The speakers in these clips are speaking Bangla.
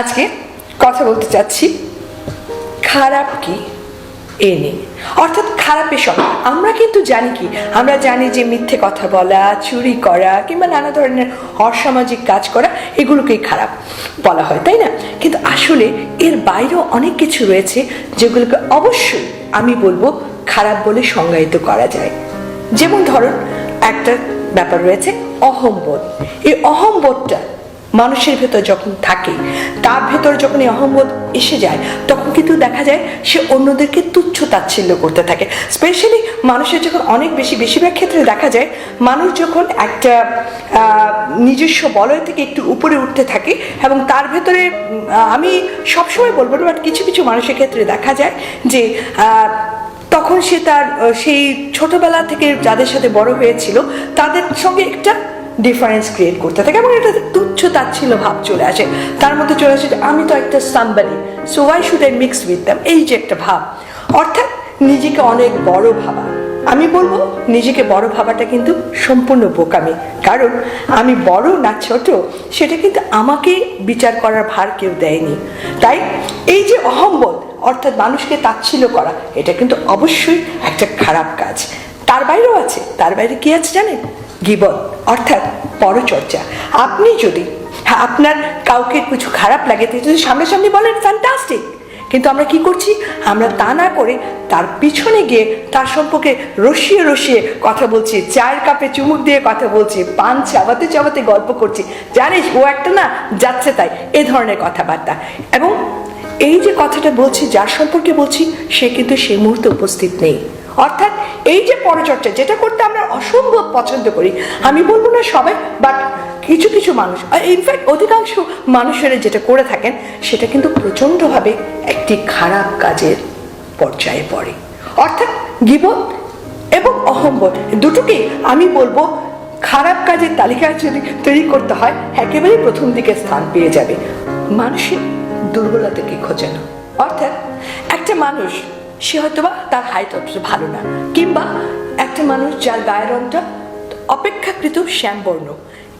আজকে কথা বলতে চাচ্ছি, খারাপ কি? এ নিয়ে। অর্থাৎ খারাপের সঙ্গে আমরা কিন্তু জানি কি? আমরা জানি যে মিথ্যে কথা বলা, চুরি করা কিংবা নানা ধরনের অসামাজিক কাজ করা, এগুলোকেই খারাপ বলা হয়, তাই না? কিন্তু আসলে এর বাইরেও অনেক কিছু রয়েছে যেগুলোকে অবশ্যই আমি বলব খারাপ বলে সংজ্ঞায়িত করা যায়। যেমন ধরুন, একটা ব্যাপার রয়েছে অহম্বোধ। এই অহম্বোধটা মানুষের ভেতর যখন থাকে, তার ভেতর যখন এই অহম্বোধ এসে যায়, তখন কিন্তু দেখা যায় সে অন্যদেরকে তুচ্ছ তাচ্ছিল্য করতে থাকে। স্পেশালি মানুষের যখন অনেক বেশি, বেশিরভাগ ক্ষেত্রে দেখা যায় মানুষ যখন একটা নিজস্ব বলয় থেকে একটু উপরে উঠতে থাকে এবং তার ভেতরে, আমি সবসময় বলব না বাট কিছু কিছু মানুষের ক্ষেত্রে দেখা যায় যে তখন সে তার সেই ছোটবেলা থেকে যাদের সাথে বড় হয়েছিল, তাদের সঙ্গে একটা ডিফারেন্স ক্রিয়েট করতে থাকে এবং এটা তুচ্ছ তাচ্ছিল্য ভাব চলে আসে। তার মধ্যে চলে আসে যে, আমি তো একটা somebody so why should I mix with them এই যে একটা ভাব। অর্থাৎ নিজেকে অনেক বড় ভাবা। আমি বলব, নিজেকে বড় ভাবাটা কিন্তু সম্পূর্ণ বোকামি। কারণ আমি বড় না ছোট, সেটা কিন্তু আমাকে বিচার করার ভার কেউ দেয়নি। তাই এই যে অহম্বোধ, অর্থাৎ মানুষকে তাচ্ছিল্য করা, এটা কিন্তু অবশ্যই একটা খারাপ কাজ। তার বাইরেও আছে, তার বাইরে কি আছে জানেন? গিবত। অর্থাৎ পরচর্চা। আপনি যদি হ্যাঁ, আপনার কাউকে কিছু খারাপ লাগে যদি সামনাসামনি বলেন ফ্যান্টাস্টিক কিন্তু আমরা কি করছি? আমরা তা না করে তার পিছনে গিয়ে তার সম্পর্কে রসিয়ে রসিয়ে কথা বলছি চায়ের কাপে চুমুক দিয়ে কথা বলছি পান চাবাতে চাবাতে গল্প করছি। জানিস ও একটা না যাচ্ছে তাই এ ধরনের কথাবার্তা। এবং এই যে কথাটা বলছি যার সম্পর্কে বলছি সে কিন্তু সেই মুহূর্তে উপস্থিত নেই। অর্থাৎ এই যে পরচর্চা, যেটা করতে আমরা অসম্ভব পছন্দ করি। আমি বলব না সবাই বাট কিছু কিছু মানুষ ইনফ্যাক্ট অধিকাংশ মানুষেরা যেটা করে থাকেন, সেটা কিন্তু প্রচণ্ডভাবে একটি খারাপ কাজের পর্যায়ে পড়ে। অর্থাৎ গিবত এবং অহম্বোধ, দুটোকেই আমি বলব খারাপ কাজের তালিকা যদি তৈরি করতে হয় একেবারে প্রথম দিকে স্থান পেয়ে যাবে। মানুষের দুর্বলতাকে খোঁজানো অর্থাৎ একটা মানুষ সে হয়তোবা তার হাইট অতটা ভালো না। কিংবা একটা মানুষ যার গায়ের রংটা অপেক্ষাকৃত শ্যামবর্ণ,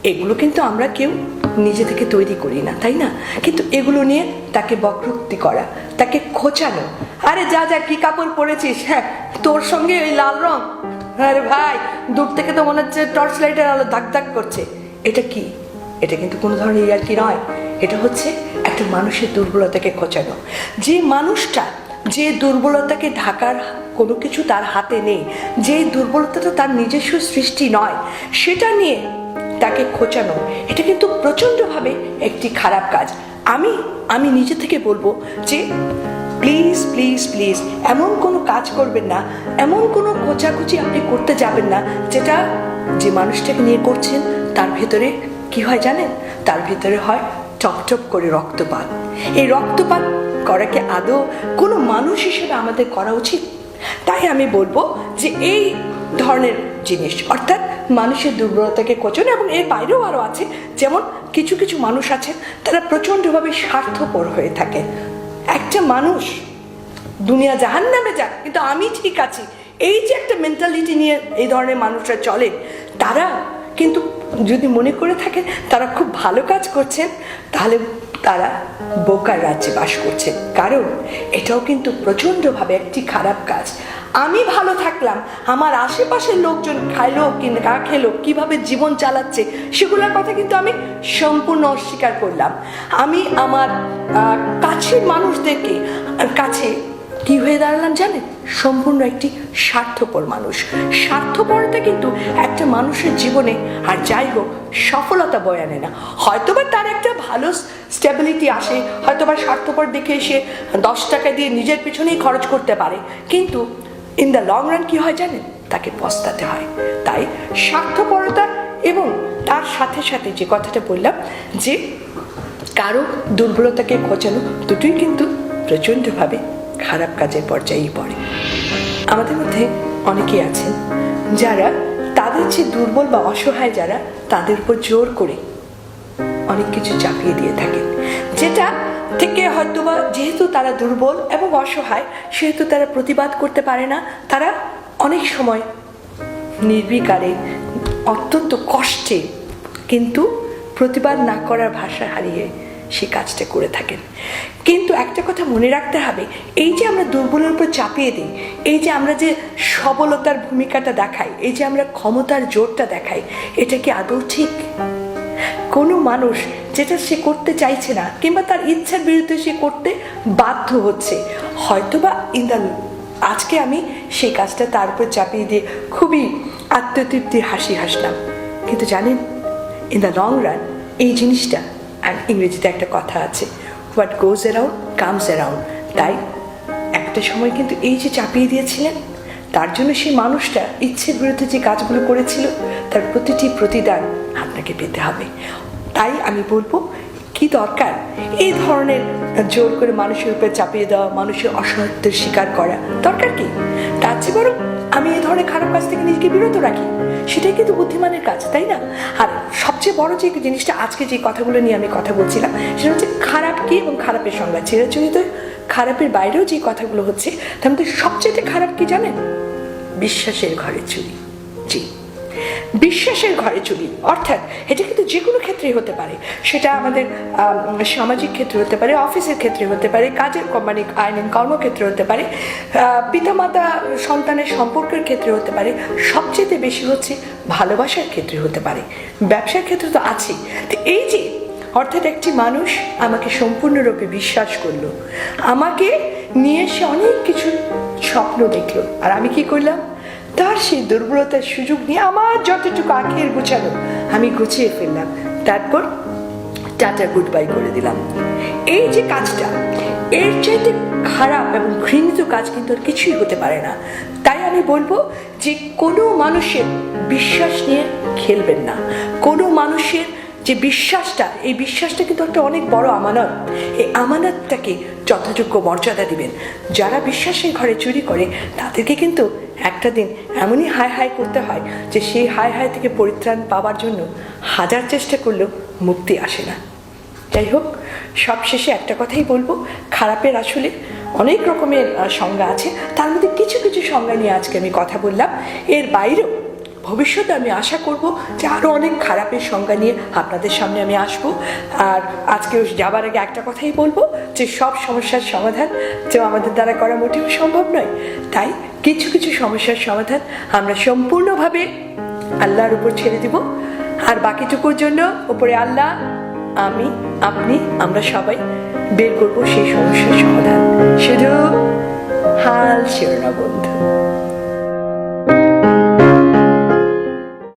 এগুলো কিন্তু আমরা কেউ নিজে থেকে তৈরি করি না, তাই না? কিন্তু এগুলো নিয়ে তাকে বক্রোক্তি করা, তাকে খোঁচানো। আরে যা যা, কি কাপড় পরেছিস? হ্যাঁ তোর সঙ্গে ওই লাল রং? আরে ভাই, দূর থেকে তো মনে হচ্ছে টর্চ লাইটের আলো দাগ দাগ করছে। এটা কি? এটা কিন্তু কোনো ধরনের ইয়ার্কি নয়। এটা হচ্ছে একটা মানুষের দুর্বলতাকে খোঁচানো। যে মানুষটা যে দুর্বলতাকে ঢাকার কোনো কিছু তার হাতে নেই, যে দুর্বলতাটা তার নিজস্ব সৃষ্টি নয়, সেটা নিয়ে তাকে খোঁচানো, এটা কিন্তু প্রচণ্ডভাবে একটি খারাপ কাজ। আমি আমি নিজে থেকে বলব যে প্লিজ প্লিজ প্লিজ এমন কোনো কাজ করবেন না, এমন কোনো খোঁচাখুচি আপনি করতে যাবেন না, যেটা যে মানুষটাকে নিয়ে করছেন, তার ভেতরে কি হয় জানেন? তার ভেতরে হয় টপ টপ করে রক্তপাত। এই রক্তপাত করাকে আদৌ কোনো মানুষ হিসেবে আমাদের করা উচিত? তাই আমি বলব যে এই ধরনের জিনিস, অর্থাৎ মানুষের দুর্বলতাকে কোচন এবং এর বাইরেও আরও আছে, যেমন কিছু কিছু মানুষ আছেন তারা প্রচণ্ডভাবে স্বার্থপর হয়ে থাকে। একটা মানুষ দুনিয়া জাহান নামে যাক, কিন্তু আমি ঠিক আছি। এই যে একটা মেন্টালিটি নিয়ে এই ধরনের মানুষরা চলে, তারা কিন্তু যদি মনে করে থাকেন তারা খুব ভালো কাজ করছেন, তাহলে তারা বোকার রাজ্যে বাস করছেন। কারণ এটাও কিন্তু প্রচণ্ডভাবে একটি খারাপ কাজ। আমি ভালো থাকলাম, আমার আশেপাশের লোকজন খাইলো কি না খেলো, কীভাবে জীবন চালাচ্ছে, সেগুলোর কথা কিন্তু আমি সম্পূর্ণ অস্বীকার করলাম। আমি আমার কাছের মানুষদেরকে কাছে কি হয়ে দাঁড়ালাম জানেন সম্পূর্ণ একটি স্বার্থপর মানুষ। স্বার্থপরতা কিন্তু একটা মানুষের জীবনে আর যাই হোক, সফলতা বয়ে আনে না। হয়তোবা তার একটা ভালো স্টেবিলিটি আসে, হয়তোবা স্বার্থপর দেখে সে দশ টাকা দিয়ে নিজের পিছনেই খরচ করতে পারে। কিন্তু ইন দ্য লং রান কি হয় জানেন? তাকে পস্তাতে হয়। তাই স্বার্থপরতা এবং তার সাথে সাথে যে কথাটা বললাম, যে কারও দুর্বলতাকে খোঁচানো দুটোই কিন্তু প্রচণ্ডভাবে খারাপ কাজের পর্যায়েই পড়ে। আমাদের মধ্যে অনেকেই আছেন যারা তাদের যে দুর্বল বা অসহায় যারা তাদের উপর জোর করে অনেক কিছু চাপিয়ে দিয়ে থাকেন। যেটা থেকে হয়তোবা যেহেতু তারা দুর্বল এবং অসহায়, সেহেতু তারা প্রতিবাদ করতে পারে না, তারা অনেক সময় নির্বিকারে, অত্যন্ত কষ্টে কিন্তু প্রতিবাদ না করার ভাষা হারিয়ে সেই কাজটা করে থাকেন। কিন্তু একটা কথা মনে রাখতে হবে, এই যে আমরা দুর্বলের উপর চাপিয়ে দিই, এই যে আমরা যে সবলতার ভূমিকাটা দেখাই, এই যে আমরা ক্ষমতার জোরটা দেখাই, এটা কি আদৌ ঠিক? কোনো মানুষ যেটা সে করতে চাইছে না, কিংবা তার ইচ্ছার বিরুদ্ধে সে করতে বাধ্য হচ্ছে, হয়তোবা ইন দ্য আজকে আমি সেই কাজটা তার উপর চাপিয়ে দিয়ে খুবই আত্মতৃপ্তির হাসি হাসলাম। কিন্তু জানেন ইন দ্য লং রান এই জিনিসটা আর ইংরেজিতে একটা কথা আছে what goes around comes around তাই একটা সময় কিন্তু এই যে চাপিয়ে দিয়েছিলেন, তার জন্য সেই মানুষটা ইচ্ছের বিরুদ্ধে যে কাজগুলো করেছিল, তার প্রতিটি প্রতিদান আপনাকে পেতে হবে। তাই আমি বলব, কি দরকার? এই ধরনের জোর করে মানুষের উপরে চাপিয়ে দেওয়া, মানুষের অসহায়ত্বের স্বীকার করা দরকার কি? তার চেয়ে বরং আমি এই ধরনের খারাপ কাজ থেকে নিজেকে বিরত রাখি। সেটাই কিন্তু বুদ্ধিমানের কাজ, তাই না? আর সবচেয়ে বড় যে জিনিসটা আজকে যে কথাগুলো নিয়ে আমি কথা বলছিলাম, সেটা হচ্ছে খারাপ কি এবং খারাপের সংজ্ঞা চিরাচরিত খারাপের বাইরেও যে কথাগুলো হচ্ছে তার মধ্যে সবচেয়ে খারাপ কি জানেন? বিশ্বাসের ঘরে চুরি। জি। বিশ্বাসের ঘরে চুরি। অর্থাৎ এটা ক্ষেত্রেই হতে পারে। সেটা আমাদের সামাজিক ক্ষেত্রে হতে পারে, অফিসের ক্ষেত্রে হতে পারে, কাজের ক- মানে আইন কর্মক্ষেত্রে হতে পারে পিতামাতা, সন্তানের সম্পর্কের ক্ষেত্রে হতে পারে, সবচেয়ে বেশি হচ্ছে ভালোবাসার ক্ষেত্রে হতে পারে। ব্যবসার ক্ষেত্রে তো আছেই। তো এই যে, অর্থাৎ একটি মানুষ আমাকে সম্পূর্ণরূপে বিশ্বাস করল। আমাকে নিয়ে সে অনেক কিছু স্বপ্ন দেখল। আর আমি কি করলাম? তার সেই দুর্বলতার সুযোগ নিয়ে আমার যতটুকু আখের গুছানো আমি গুছিয়ে ফেললাম। তারপর টাটা গুড বাই করে দিলাম। এই যে কাজটা, এর চাইতে খারাপ এবং ঘৃণিত কাজ কিন্তু আর কিছুই হতে পারে না। তাই আমি বলব যে কোনো মানুষের বিশ্বাস নিয়ে খেলবেন না। কোনো মানুষের যে বিশ্বাসটা, এই বিশ্বাসটা কিন্তু একটা অনেক বড় আমানত। এই আমানতটাকে যথাযোগ্য মর্যাদা দিবেন। যারা বিশ্বাসের ঘরে চুরি করে, তাদেরকে কিন্তু একটা দিন এমনই হায় হায় করতে হয় যে সেই হায় হায় থেকে পরিত্রাণ পাওয়ার জন্য হাজার চেষ্টা করলেও মুক্তি আসে না। যাই হোক, সবশেষে একটা কথাই বলব, খারাপের আসলে অনেক রকমের সংজ্ঞা আছে। তার মধ্যে কিছু কিছু সংজ্ঞা নিয়ে আজকে আমি কথা বললাম। এর বাইরেও ভবিষ্যতে আমি আশা করব যে আরও অনেক খারাপের সংজ্ঞা নিয়ে আপনাদের সামনে আমি আসব। আর আজকে যাবার আগে একটা কথাই বলব, যে সব সমস্যার সমাধান যে আমাদের দ্বারা করা মোটেও সম্ভব নয়। তাই কিছু কিছু সমস্যার সমাধান আমরা সম্পূর্ণভাবে আল্লাহর উপর ছেড়ে দিব। আর বাকিটুকুর জন্য উপরে আল্লাহ, আমি, আপনি, আমরা সবাই বের করব সেই সমস্যার সমাধান। শুধু হাল ছেড়ো বন্ধু